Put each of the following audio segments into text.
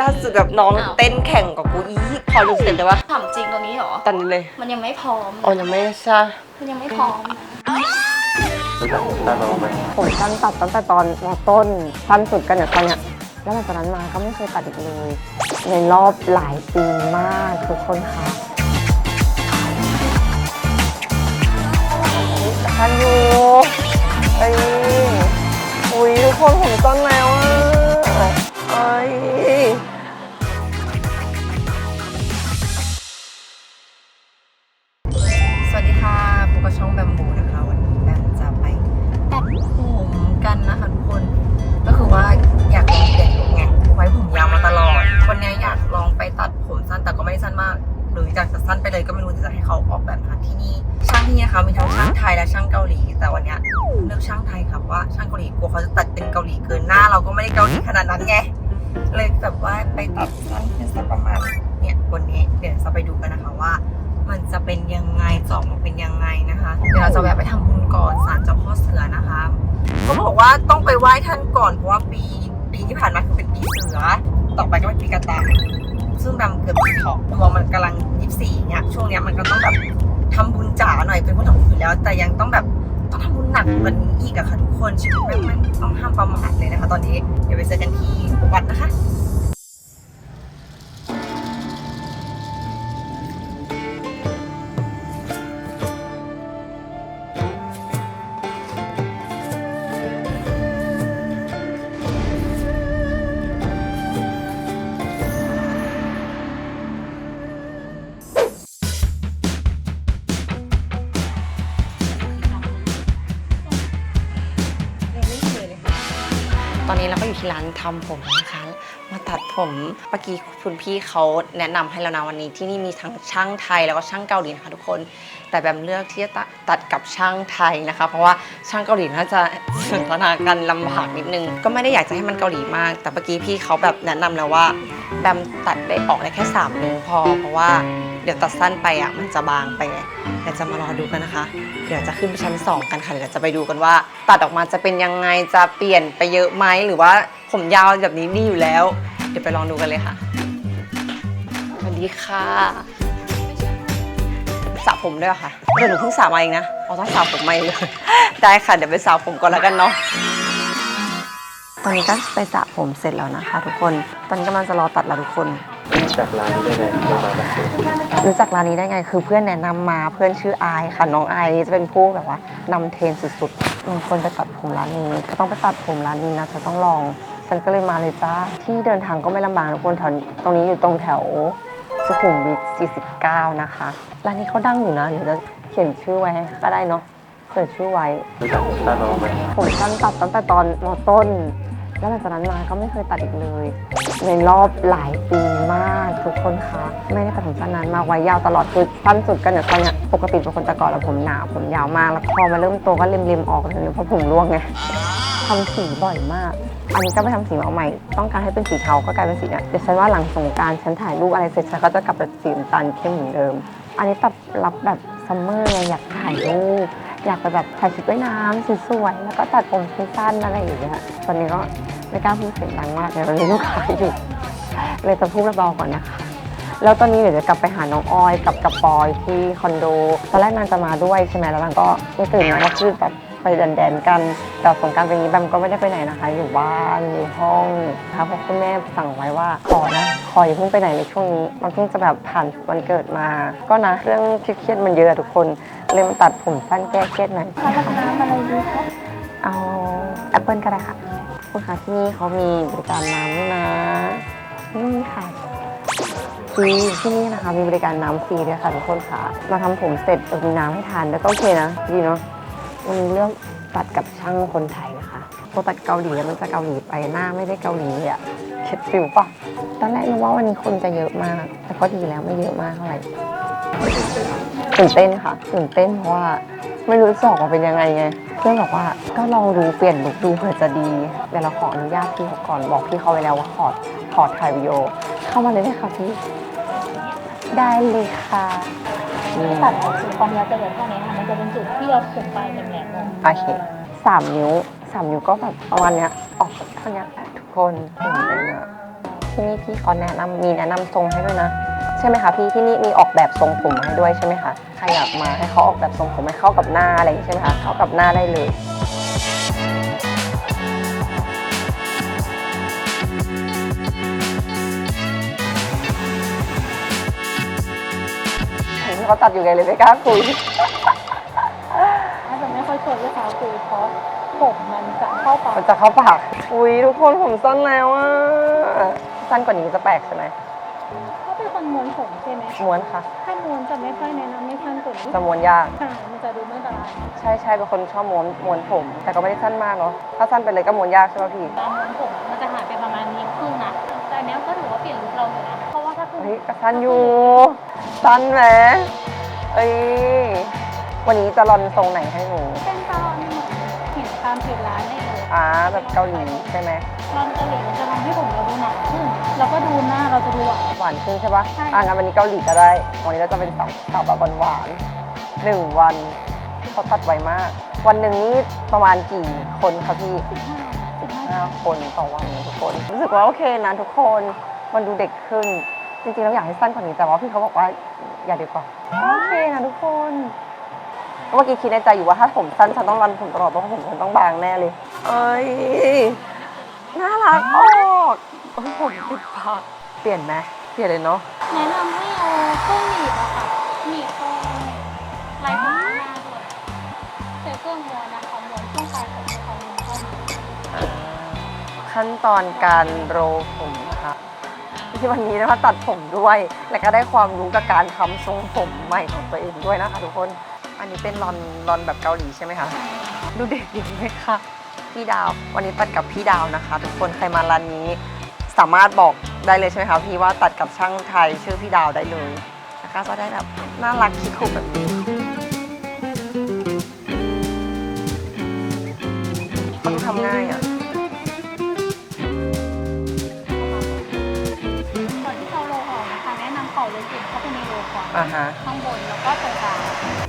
ล่าสุดแบบน้องอ้าว เต้นแข่งกับกูอีกพอรู้เสร็จเลยว่าถามจริงตรงนี้เหรอ ตอนนี้เลยมันยังไม่พร้อม อ๋อยังไม่ใช่มันยังไม่พร้อมนะผมสั้นตัดตั้งแต่ตอนมต้นสั้นสุดกันเนี่ยตอนเนี้ยแล้วหลังจากนั้นมาก็ไม่เคยตัดอีกเลย ในรอบหลายปีมากทุกคนคะทันอยู่ไอ้ยอุ้ยทุกคนผมสั้นแล้ และช่างเกาหลี แต่วันเนี้ยเลือกช่างไทยค่ะเพราะว่าช่างเกาหลีกลัวเขาจะตัดเป็นเกาหลีเกินหน้า เราก็ไม่ได้เกาหลีขนาดนั้นไงเลยแบบว่าไปตัดสั้นขึ้นสักประมาณเนี่ยวันนี้เดี๋ยวจะไปดูกันนะคะว่า มันจะเป็นยังไงจะออกมาเป็นยังไงนะคะ เดี๋ยวเราจะแวะไปทำบุญก่อนศาลเจ้าพ่อเสือนะคะเขาบอกว่าต้องไปไหว้ท่านก่อนเพราะว่าปีปีที่ผ่านมาคือเป็นปีเสือ ต่อไปก็เป็นปีกระต่ายซึ่งดำเกิดปีเถาะดวงมันกำลังยี่สี่เนี่ยช่วงเนี้ยมันก็ต้องแบบ ทำบุญจ๋าหน่อยเป็นคนทำบุญอยู่แล้ว แต่ยังต้องแบบต้องทำบุญหนักกว่านี้อีกอะค่ะทุกคนชีวิตแมันต้องห้ามประมาทเลยนะคะ ตอนนี้เดี๋ยวไปเจอกันที่วัดนะคะ ตอนนี้เราก็อยู่ที่ร้านทำผมนะคะ มาตัดผมเมื่อกี้คุณพี่เขาแนะนำให้เรานะวันนี้ที่นี่มีทั้งช่างไทยแล้วก็ช่างเกาหลีนะคะทุกคน แต่แบมเลือกที่จะตัดกับช่างไทยนะคะ เพราะว่าช่างเกาหลีน่าจะสนทนากันลำบากนิดนึง ก็ไม่ได้อยากจะให้มันเกาหลีมาก แต่เมื่อกี้พี่เขาแบบแนะนำแล้วว่าแบมตัดได้ออกได้แค่สามนิ้วพอเพราะว่า ดี๋ยวตัดสั้นไปอะมันจะบางไปเดี๋ยวจะมารอดูกันนะคะ เดี๋ยวจะขึ้นไปชั้น 2 กันค่ะ เดี๋ยวจะไปดูกันว่า ตัดออกมาจะเป็นยังไงจะเปลี่ยนไปเยอะไหมหรือว่าผมยาวแบบนี้ดีอยู่แล้ว เดี๋ยวไปลองดูกันเลยค่ะสวัสดีค่ะสระผมด้วยหรอค่ะเดี๋ยวหนูเพิ่งสระมาเองนะเอาต้องสระผมมาเองเลยได้ค่ะเดี๋ยวไปสระผมก่อนแล้วกันเนาะตอนนี้ก็ไปสระผมเสร็จแล้วนะคะ ทุกคน ตอนนี้กำลังจะรอตัดแล้วทุกคน จากร้านนี้ได้ไงโทรมาแบบนี้รู้จักร้านนี้ได้ไง คือเพื่อนแนะนำมาเพื่อนชื่ออายค่ะน้องอายจะเป็นผู้แบบว่านำเทรนสุดๆบางคนจะตัดผมร้านนี้ก็ต้องไปตัดผมร้านนี้นะจะต้องลอง ฉันก็เลยมาเลยจ้าที่เดินทางก็ไม่ลำบากทุกคนแถวตรงนี้อยู่ตรงแถวสุขุมวิท49 นะคะร้านนี้เขาดังอยู่นะเดี๋ยวจะเขียนชื่อไว้ให้ก็ได้เนาะเสิร์ชชื่อไว้ รู้จักตาโนไหมผมสั้นตัดตั้งแต่ตอนมต้น แล้วหลังจากนั้นมาก็ไม่เคยตัดอีกเลย ในรอบหลายปีมากทุกคนคะไม่ได้ตัดผมสั้นนานมากไว้ยาวตลอดคือสั้นสุดกันเนี่ยตอนเนี้ยปกติเป็นคนแต่ก่อนแล้วผมหนาผมยาวมากแล้วพอมาเริ่มโตก็เล็มๆออกเลยเพราะผมร่วงไงทำสีบ่อยมาก อันนี้ก็ไปทำสีมาใหม่ ต้องการให้เป็นสีเทาก็กลายเป็นสีเนี่ยเดี๋ยวฉันว่าหลังสงการฉันถ่ายรูปอะไรเสร็จฉันก็จะกลับเป็นสีน้ำตาลเข้มเหมือนเดิม อันนี้ตัดรับแบบซัมเมอร์ไงอยากถ่ายรูป อยากไปแบบถ่ายชุดว่ายน้ำสวยๆแล้วก็ตัดผมสั้นๆอะไรอย่างเงี้ยตอนนี้ก็ไม่กล้าพูดเสียงดังมากเลยตอนนี้ลูกค้าอยู่เลยจะพูดเบาๆก่อนนะคะแล้วตอนนี้เดี๋ยวจะกลับไปหาน้องออยกับกับปอยที่คอนโดตอนแรกนางจะมาด้วยใช่ไหมแล้วนางก็ไม่ตื่นมาก็คือแบบไปแดนๆกันแต่สงการเป็นอย่างนี้แบมก็ไม่ได้ไปไหนนะคะ อยู่บ้านอยู่ห้องนะคะเพราะคุณแม่สั่งไว้ว่าขอนะขออย่าเพิ่งไปไหนในช่วงนี้มันเพิ่งจะแบบผ่านวันเกิดมา ก็นะเรื่องเครียดๆมันเยอะทุกคน เลยมาตัดผมสั้นแก้เครียดหน่อยรับน้ำอะไรดีคะเอาแอปเปิลก็ได้ค่ะคุณคะที่นี่เขามีบริการน้ำด้วยนะนี่ค่ะฟรีที่นี่นะคะมีบริการน้ำฟรีด้วยค่ะทุกคนค่ะ มาทำผมเสร็จเออมีน้ำให้ทานแล้วก็โอเคนะดีเนาะวันนี้เลือกตัดกับช่างคนไทยนะคะพอตัดเกาหลีมันจะเกาหลีไปหน้าไม่ได้เกาหลีเลยอะเข็ดฟิวปะตอนแรกนึกว่าวันนี้คนจะเยอะมาก แต่ก็ดีแล้วไม่เยอะมากเท่าไหร่ ตื่นเต้นค่ะตื่นเต้นเพราะว่าไม่รู้จะออกมาเป็นยังไงไง เพื่อนบอกว่าก็ลองดูเปลี่ยนลุคดูเผื่อจะดีเดี๋ยวเราขออนุญาตพี่เขาก่อนบอกพี่เขาไว้แล้วว่าขอขอถ่ายวิดีโอเข้ามาเลยได้ค่ะพี่ ได้เลยค่ะนี่ตัดออกคือความยาวจะเหลือเท่านี้ค่ะมันจะเป็นจุดที่เราผมปลายแหลมๆลงโอเคสามนิ้วสามนิ้วก็แบบประมาณเนี้ยออกเท่านี้แหละทุกคนเห็นเลยนะที่นี่พี่เขาแนะนำมีแนะนำทรงให้ด้วยนะ ใช่ไหมคะพี่ที่นี่มีออกแบบทรงผมให้ด้วยใช่ไหมคะใครอยากมาให้เขาออกแบบทรงผมให้เข้ากับหน้าอะไรอย่างงี้ใช่ไหมคะเข้ากับหน้าได้เลยเห็นเขาตัดอยู่ไงเลยไม่กล้าคุยอาจจะไม่ค่อยชวนลูกค้าคุยเพราะผมมันจะเข้าปากมันจะเข้าปาก อุ้ยทุกคนผมสั้นแล้วอะสั้นกว่านี้จะแปลกใช่ไหมถ้าเป็น คนม้วนผมใช่ไหมม้วนค่ะ ถ้าม้วนจะไม่ค่อยแนะนำไม่สั้นกว่านี้จะม้วนยาก ค่ะมันจะดูไม่บาลานซ์ใช่ใช่เป็นคนชอบม้วนม้วนผม แต่ก็ไม่ได้สั้นมากเนาะถ้าสั้นไปเลยก็ม้วนยากใช่ไหมพี่การม้วนผมอะมันจะหายไปประมาณนิ้วครึ่งนะแต่อันเนี้ยก็ถือว่าเปลี่ยนลุคเราอยู่นะเพราะว่าถ้าคือเฮ้ยก็สั้นอยู่สั้นแหมเอ้ยวันนี้จะรอนทรงไหนให้หนู เป็นตอนเหมือนานได้เลยอ่าแบบเกาหลีใช่ไหมตอนเกาหลีมันจะทำให้ผมเราดูหนาขึ้นแล้วก็ดูหน้าเราจะดูหวาน หวานขึ้นใช่ปะใช่ อะงั้นวันนี้เกาหลีก็ได้ วันนี้เราจะเป็นสาวสาวแบบหวานๆหนึ่งวันเขาตัดไวมาก วันหนึ่งนี่ประมาณกี่คนคะพี่ สิบห้าสิบห้าห้าคนต่อวันนะทุกคน รู้สึกว่าโอเคนะทุกคนมันดูเด็กขึ้น จริงๆเราอยากให้สั้นกว่านี้แต่ว่าพี่เขาบอกว่าอย่าดีกว่าโอเคนะทุกคนเมื่อกี้คิดในใจอยู่ว่าถ้าผมสั้นฉันต้องรันผมตลอดเพราะผมฉันต้องบางแน่เลย เอ้ย น่ารักออกโอ้ยผมติดปากเปลี่ยนไหมเปลี่ยนเลยเนาะ แนะนำให้เอาเครื่องหนีบอะค่ะหนีบตรงไหล่ผมข้างหน้าด้วยใช้เครื่องม้วนนะคะม้วนช่วงปลายผมให้เขาม้วนเข้ามาขั้นตอนการโรลผมค่ะที่วันนี้นะคะตัดผมด้วย และก็ได้ความรู้กับการทำทรงผมใหม่ของตัวเองด้วยนะคะทุกคน อันนี้เป็นรอนรอนแบบเกาหลีใช่ไหมคะ ดูเด็กดีไหมคะ พี่ดาว วันนี้ตัดกับพี่ดาวนะคะ ทุกคนใครมาร้านนี้ สามารถบอกได้เลยใช่ไหมคะพี่ว่าตัดกับช่างไทยชื่อพี่ดาวได้เลยนะคะจะได้แบบน่ารักคิดคุกแบบนี้เขาทำง่ายอะก่อนที่เขาโรลออกนะคะแนะนำเป่าเลยจิบเข้าไปในโรลก่อนอ่าฮะ ข้างบนแล้วก็ตรงกลาง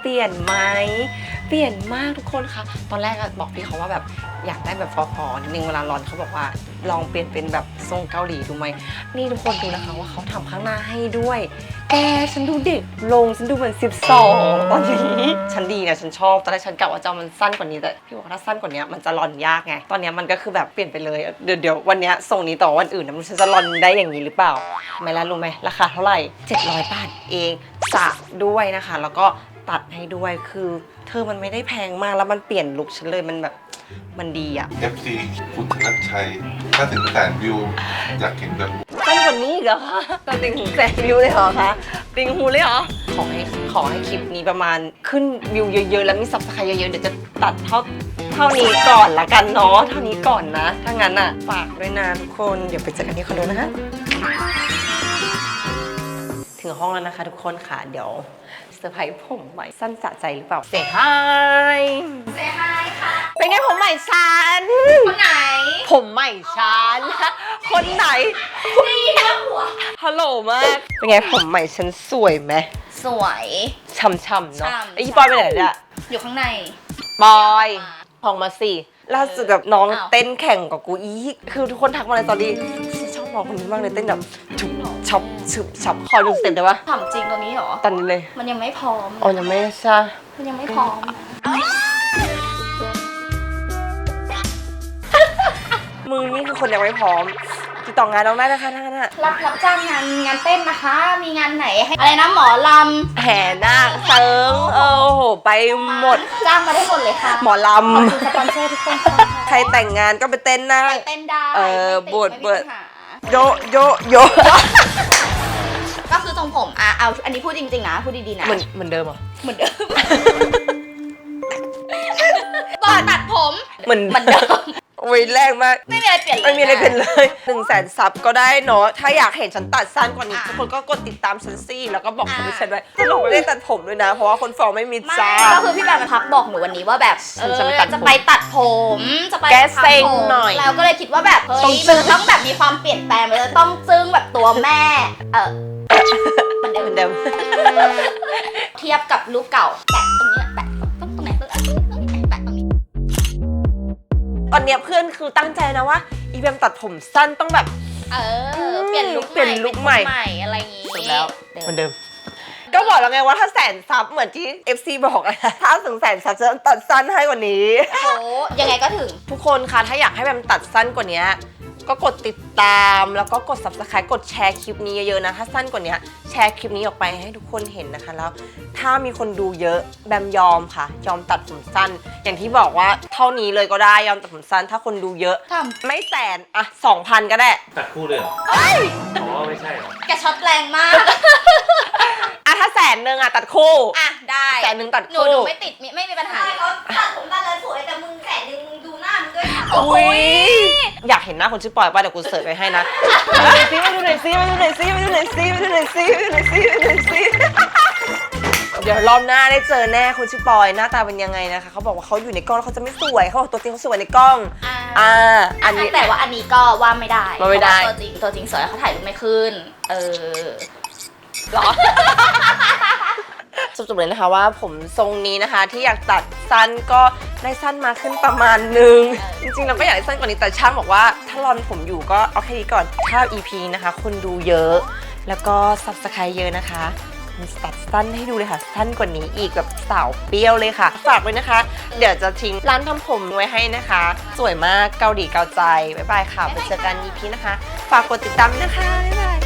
เปลี่ยนไหมเปลี่ยนมากทุกคนคะตอนแรกอะบอกพี่เขาว่าแบบอยากได้แบบฟอๆนิดนึงเวลารอนเขาบอกว่า ลองเปลี่ยนเป็นแบบทรงเกาหลีดูไหมนี่ทุกคนดูนะคะว่าเขาทำข้างหน้าให้ด้วยแกฉันดูเด็กลงฉันดูเหมือน 12 ตอนนี้ฉันดีนะฉันชอบตอนแรกฉันกะว่าจะเอามันสั้นกว่านี้แต่พี่บอกว่าถ้าสั้นกว่านี้มันจะรอนยากไงตอนนี้มันก็คือแบบเปลี่ยนไปเลยเดี๋ยวเดี๋ยววันนี้ทรงนี้ต่อวันอื่นนะมันฉันจะรอนได้อย่างนี้หรือเปล่าไม่ล้วรู้ไหมราคาเท่าไหร่ 700บาทเองสระด้วยนะคะ แล้วก็ ตัดให้ด้วยคือ เธอมันไม่ได้แพงมากแล้วมันเปลี่ยนลุคฉันเลยมันแบบมันดีอะ FC คุณธนชัย ถ้าถึงแสนวิว อยากเห็นแบบสั้นกว่านี้อีกเหรอคะตอนติงหูแสนวิวเลยเหรอคะติงหูเลยเหรอ ขอให้ขอให้คลิปนี้ประมาณขึ้นวิวเยอะๆ แล้วมีซับสไครต์เยอะๆ เดี๋ยวจะตัดเท่าเท่านี้ก่อนละกันเนาะ เท่านี้ก่อนนะ ถ้างั้นอะ ฝากด้วยนะทุกคน เดี๋ยวไปเจอกันที่คอนโดนะฮะ ถึงห้องแล้วนะคะทุกคนค่ะ เดี๋ยวเซอร์ไพรส์ผมใหม่สั้นสะใจหรือเปล่าเซฮายเซฮายค่ะ เป็นไงผมใหม่ฉัน คนไหน ผมใหม่ฉัน คนไหนดีนะหัวฮัลโหลมาก เป็นไงผมใหม่ฉันสวยไหม สวยช่ำๆเนาะฉ่ำไอ้ยี่ปอยไปไหนเนี่ยอยู่ข้างในปอยพองมาสิล่าสุดแบบน้องอ้าวเต้นแข่งกับกูอีกคือทุกคนทักมาในตอนนี้ ฉันชอบน้องคนนี้มากเลยเต้นแบบชุบช็อปชุบช็อปขอดูสเต็ปได้ปะถามจริงตรงนี้เหรอ ตอนนี้เลยมันยังไม่พร้อมอ๋อยังไม่ใช่มันยังไม่พร้อมมือนี่คือคนยังไม่พร้อมติดต่องานน้องได้นะคะถ้างั้นอะรับรับจ้างงานงานเต้นนะคะ มีงานไหนให้อะไรนะหมอลแห่นาคเซิงเออโหไปำหมด จ้างมาได้หมดเลยค่ะหมอลขอบคุณสปอนเซอร์ทุกคนค่ะำใครแต่งงานก็ไปเต้นนะไปเต้นได้เออไม่ติบวชไม่มีบวชปัญหา โยโยโยก็คือทรงผมอะเอาอันนี้พูดจริงๆนะพูดดีๆนะเหมือนเหมือนเดิมเหรอเหมือนเดิมตอนตัดผม เหมือนเหมือนเดิม โอ้ยแรงมากไม่มีอะไรเปลี่ยนเลยไม่มีอะไรเป็นเลยหนึ่งแสนซับก็ได้เนาะถ้าอยากเห็นฉันตัดสั้นกว่านี้ทุกคนก็กดติดตามฉันซี่แล้วก็บอกคอมมิชชั่นไว้สรุปไม่ได้ตัดผมด้วยนะ เพราะว่าคนฟองไม่มีไม่จ้า ก็คือพี่แบมมันทักบอกหนูวันนี้ว่าแบบเอฉันอจะไปตัดจะไปตัดผมจะไปแก้เซ็งทำผมหน่อยแล้วก็เลยคิดว่าแบบเฮ้ต้องยจึ้มันงต้องแบบมีความเปลี่ยนแปลงไปเลยต้องจึ้งแบบตัวแม่ เออมันเหเดิมืมอนเดิม เทียบกับรูปเก่าแปะตรง ตอนเนี้ยเพื่อนคือตั้งใจนะว่า อีแบมตัดผมสั้นต้องแบบ เออ เปลี่ยนลุคเปลี่ยนลุคใหม่ ใหม่อะไรอย่างงี้สุดแล้วเหมือนเดิม ก็บอกแล้วไงว่าถ้าแสนซับเหมือนที่ FC บอกอะนะถ้าถึงแสนซับจะตัดสั้นให้กว่านี้ โอ้โหยังไงก็ถึง ทุกคนคะถ้าอยากให้แบมตัดสั้นกว่านี้ ก็กดติดตามแล้วก็กด subscribe กดแชร์คลิปนี้เยอะๆนะ ถ้าสั้นกว่านี้แชร์คลิปนี้ออกไปให้ทุกคนเห็นนะคะ แล้วถ้ามีคนดูเยอะแบมยอมค่ะ ยอมตัดผมสั้น อย่างที่บอกว่าเท่านี้เลยก็ได้ยอมตัดผมสั้น ถ้าคนดูเยอะ ทไม่แสนอะสองพันก็ได้ตัดคู่เลยเหรออ๋อไม่ใช่เหรอแกช็อตแรงมาก อะถ้าแสนหนึ่งอะตัดคู่ อะ ได้แสนหนึ่งตัดหนูคู่ หนูไม่ติดมิไม่มีปัญหาเขาตัดผมตัดแล้วสวยแต่มึงแสนนึงมึง อุ้ยอยากเห็นหน้าคนชื่อปอยป่ะเดี๋ยวกูเสิร์ชไปให้นะมาดูหน่อยซิมาดูหน่อยซิมาดูหน่อยซิมาดูหน่อยซิมาดูหน่อยซิมาดูหน่อยซิมาดูหน่อยซิเดี๋ยวรอบหน้าได้เจอแน่คนชื่อปอยหน้าตาเป็นยังไงนะคะเขาบอกว่าเขาอยู่ในกล้องแล้วเขาจะไม่สวยเขาบอกตัวจริงเขาสวยในกล้องอ่าอ่าอันนี้ แต่ว่าอันนี้ก็ว่าไม่ได้ว่าไม่ได้ เพระตัวจริงตัวจริงสวยเขาถ่ายรูปไม่ขึ้น เออเหรอ สรุปเลยนะคะว่าผมทรงนี้นะคะที่อยากตัดสั้นก็ได้สั้นมาขึ้นประมาณหนึ่งจริงๆเราก็อยากได้สั้นกว่านี้แต่ช่างบอกว่าถ้ารอนผมอยู่ก็เอาแค่นี้ก่อนถ้า EP นะคะ คนดูเยอะ แล้วก็ subscribe เยอะนะคะมีตัดสั้นให้ดูเลยค่ะ สั้นกว่านี้อีกแบบสาวเปรี้ยวเลยค่ะ ฝากไว้นะคะ เดี๋ยวจะทิ้งร้านทำผมไว้ให้นะคะ สวยมากเกาหลีเกาใจ บ๊ายบายค่ะไปเจอกัน EP นะคะ ฝากกดติดตามนะคะ บ๊ายบาย